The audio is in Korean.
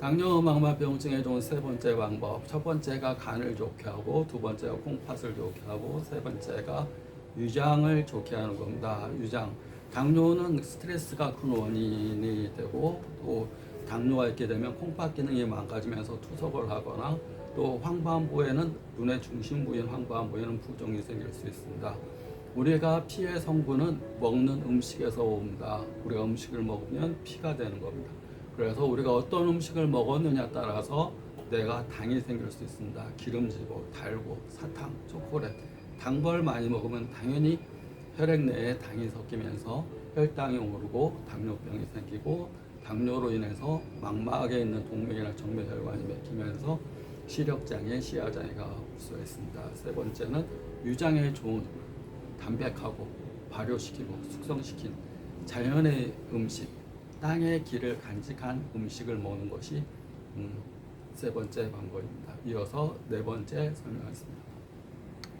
당뇨 망막병증에 좋은 세 번째 방법. 첫 번째가 간을 좋게 하고 두 번째가 콩팥을 좋게 하고 세 번째가 위장을 좋게 하는 겁니다. 위장. 당뇨는 스트레스가 큰 원인이 되고 또 당뇨가 있게 되면 콩팥 기능이 망가지면서 투석을 하거나 또 황반부에는 눈의 중심 부인 황반부에는 부종이 생길 수 있습니다. 우리가 피의 성분은 먹는 음식에서 옵니다. 우리가 음식을 먹으면 피가 되는 겁니다. 그래서 우리가 어떤 음식을 먹었느냐 따라서 내가 당이 생길 수 있습니다. 기름지고 달고 사탕, 초콜릿, 단걸 많이 먹으면 당연히 혈액 내에 당이 섞이면서 혈당이 오르고 당뇨병이 생기고 당뇨로 인해서 망막에 있는 동맥이나 정맥혈관이 막히면서 시력장애, 시야장애가 올 수가 있습니다. 세 번째는 위장에 좋은 담백하고 발효시키고 숙성시킨 자연의 음식, 땅의 길을 간직한 음식을 먹는 것이 음, 세 번째 방법입니다. 이어서 네 번째 설명하겠습니다.